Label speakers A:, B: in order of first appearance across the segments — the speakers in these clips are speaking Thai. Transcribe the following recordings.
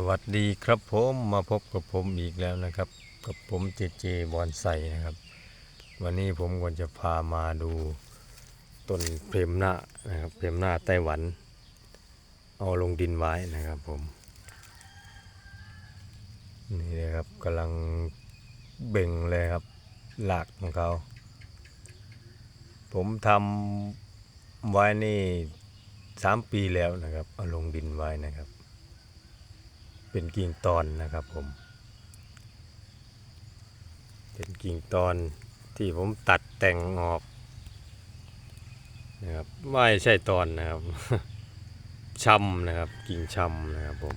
A: สวัสดีครับผมมาพบกับผมอีกแล้วนะครับ กับผมเจเจบอนไซนะครับ วันนี้ผมก็จะพามาดูต้นเพรมหน้านะครับเพรมหน้าไต้หวัน เอาลงดินไว้นะครับผม นี่เลยครับกำลังเบ่งเลยครับหลากของเขา ผมทำไว้นี่สามปีแล้วนะครับ เอาลงดินไว้นะครับ เป็นกิ่งตอนนะครับผม เป็นกิ่งตอนที่ผมตัดแต่งออกนะครับไม่ใช่ตอนนะครับชำนะครับกิ่งชำนะครับผม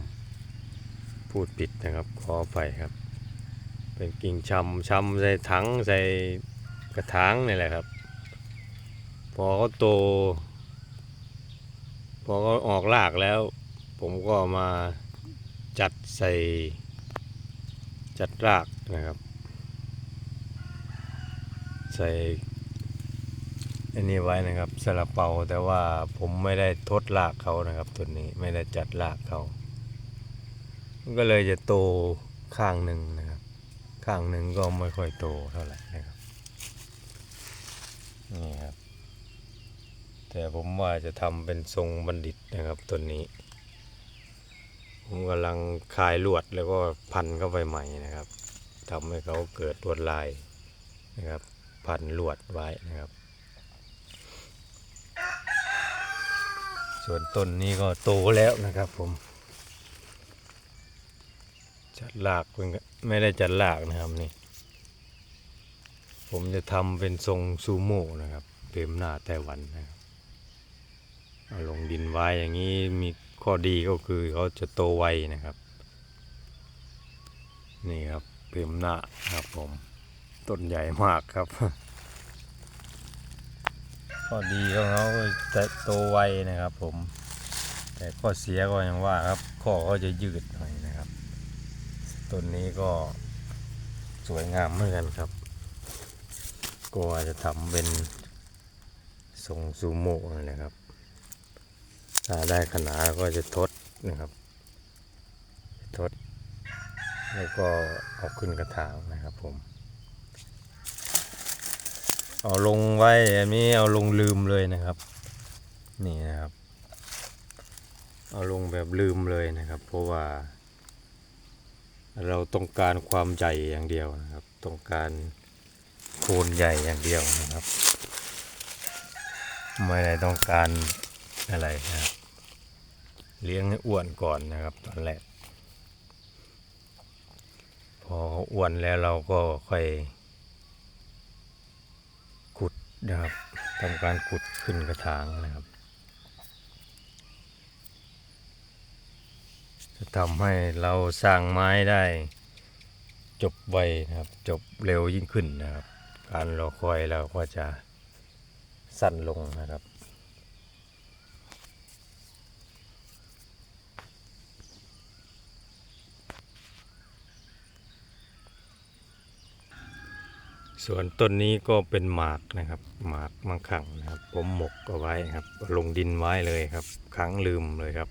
A: พูดผิดนะครับขอไปครับ เป็นกิ่งชำชำใส่ถังใส่กระถางนี่แหละครับ พอเขาโต พอเขาออกรากแล้ว ผมก็มา จัดใส่จัดรากนะครับ ใส่อันนี้ไว้นะครับสลับเปาแต่ว่าผมไม่ได้ทดรากเขานะครับตัวนี้ไม่ได้จัดรากเขาก็เลยจะโตข้างหนึ่งนะครับ ข้างหนึ่งก็ไม่ค่อยโตเท่าไหร่นะครับนี่ครับ แต่ผมว่าจะทำเป็นทรงบัณฑิตนะครับตัวนี้ ผมกำลังคลายลวดแล้วก็พันเข้าไปใหม่นะครับทำให้เขาเกิดลวดลายนะครับ พันลวดไว้นะครับ ส่วนต้นนี้ก็โตแล้วนะครับผม จัดลากเป็นไม่ได้จัดลากนะครับนี่ ผมจะทำเป็นทรงซูโม่นะครับเต็มหน้าไต้หวันนะครับเอาลงดินไว้อย่างนี้มี ข้อดีก็คือเขาจะโตไวนะครับ นี่ครับเต็มหน้าครับผมต้นใหญ่มากครับ ข้อดีของเขาก็จะโตไวนะครับ ผม แต่ข้อเสียก็ยังว่าครับข้อเขาจะยืดหน่อยนะครับต้นนี้ก็สวยงามเหมือนกันครับ ก็อาจจะทำเป็นทรงซูโม่นั่นะครับ ถ้าได้ขนาดก็จะทดนะครับทด แล้วก็เอาขึ้นกระถางนะครับผม เอาลงไว้อันนี้เอาลงลืมเลยนะครับ นี่นะครับ เอาลงแบบลืมเลยนะครับ เพราะว่า เราต้องการความใหญ่อย่างเดียวนะครับ ต้องการโคนใหญ่อย่างเดียวนะครับ ไม่ได้ต้องการอะไรนะครับ เลี้ยงให้อ้วนก่อนนะครับ ตอนแรก พอเขาอ้วนแล้วเราก็ค่อยขุดนะครับทำการขุดขึ้นกระถางนะครับ จะทำให้เราสร้างไม้ได้ จบไวนะครับ จบเร็วยิ่งขึ้นนะครับ การรอคอยเราก็จะสั้นลงนะครับ ส่วนต้นนี้ก็เป็นหมากนะครับหมากมังขังนะครับ ผมหมกเอาไว้ครับ ลงดินไว้เลยครับขังลืมเลยครับ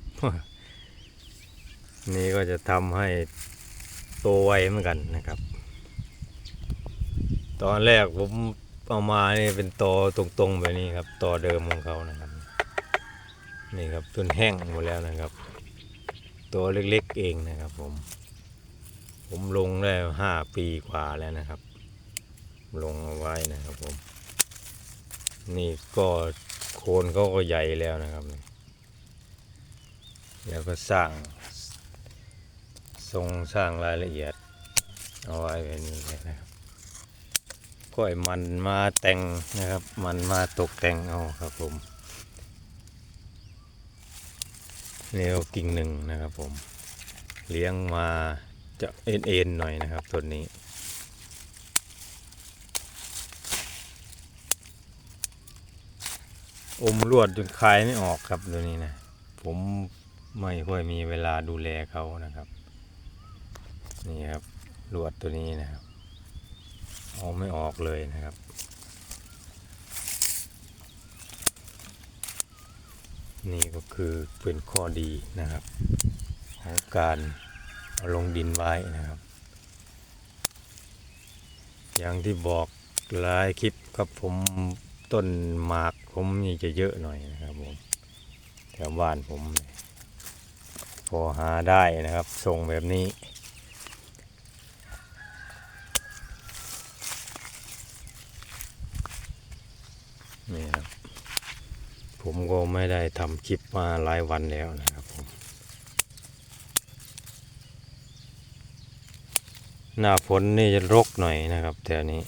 A: นี่ก็จะทำให้โตไวเหมือนกันนะครับ ตอนแรกผมเอามานี่เป็นตอตรงๆแบบนี้ครับตอเดิมของเขานะครับ นี่ครับต้นแห้งหมดแล้วนะครับ ตัวเล็กๆเองนะครับ ผม ผมลงได้ห้าปีกว่าแล้วนะครับ ลงเอาไว้นะครับผม นี่ก็โคนเขาก็ใหญ่แล้วนะครับ แล้วก็สร้างทรงสร้างรายละเอียด เอาไว้แบบนี้เลยนะครับก็ไอ้มันมาแต่งนะครับ มันมาตกแต่งเอาครับผมนี่ก็กิ่งหนึ่งนะครับผม เลี้ยงมาจะเอ็นๆหน่อยนะครับต้นนี้ อมลวดจนคลายไม่ออกครับตัวนี้นะผมไม่ค่อยมีเวลาดูแลเขานะครับ นี่ครับลวดตัวนี้นะครับเอาไม่ออกเลยนะครับ นี่ก็คือเป็นข้อดีนะครับ ของการเอาลงดินไว้นะครับ อย่างที่บอกหลายคลิปครับผม ต้นหมากผมนี่จะเยอะหน่อยนะครับผมแถวบ้านผมพอหาได้นะครับทรงแบบนี้นี่ครับผมก็ไม่ได้ทำคลิปมาหลายวันแล้วนะครับผมหน้าฝนนี่จะรกหน่อยนะครับแถวนี้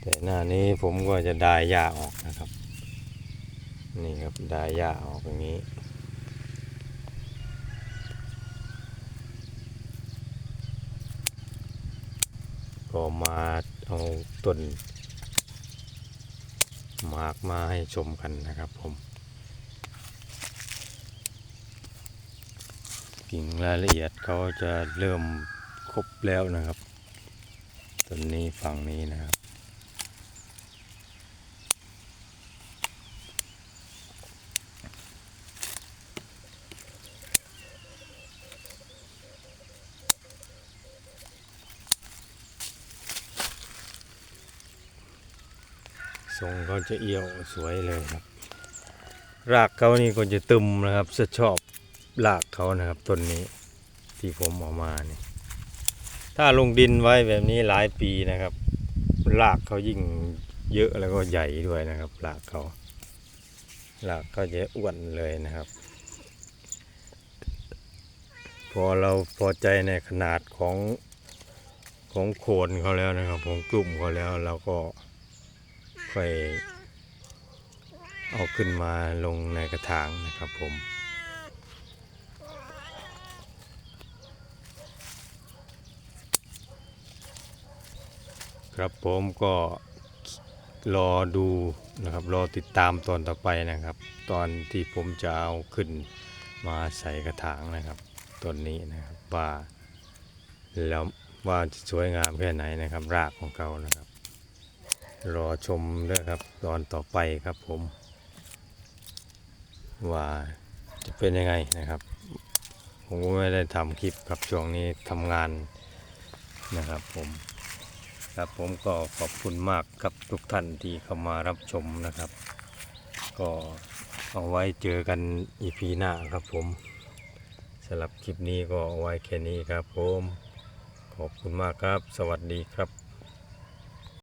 A: แต่ห น้านี้ผมก็จะดายหญ้าออกนะครับ นี่ครับดายหญ้าออกอย่างนี้ก็มาเอาต้นหมากมาให้ชมกันนะครับผม กิ่งรายละเอียดเขาจะเริ่มครบแล้วนะครับต้นนี้ฝั่งนี้นะครับ ทรงเขาจะเอี่ยวสวยเลยครับ รากเขานี่ก็จะตึมนะครับจะชอบรากเขานะครับต้นนี้ที่ผมเออกมาเนี่ยถ้าลงดินไว้แบบนี้หลายปีนะครับ รากเขายิ่งเยอะแล้วก็ใหญ่ด้วยนะครับรากเขารากเขาจะอ้วนเลยนะครับ พอเราพอใจในขนาดของของโคนเขาแล้วนะครับของกลุ่มเขาแล้วเราก็ ค่อยเอาขึ้นมาลงในกระถางนะครับผมครับผมก็รอดูนะครับรอติดตามตอนต่อไปนะครับ ตอนที่ผมจะเอาขึ้นมาใส่กระถางนะครับต้นนี้นะครับว่าแล้วว่าจะสวยงามแค่ไหนนะครับ รากของเขานะครับ รอชมด้วยครับ ตอนต่อไปครับผม ว่าจะเป็นยังไงนะครับ ผมก็ไม่ได้ทำคลิปครับช่วงนี้ทำงานนะครับผมครับผมก็ขอบคุณมากครับทุกท่านที่เข้ามารับชมนะครับ ก็เอาไว้เจอกันอีพีหน้าครับผมสำหรับคลิปนี้ก็เอาไว้แค่นี้ครับผม ขอบคุณมากครับ สวัสดีครับ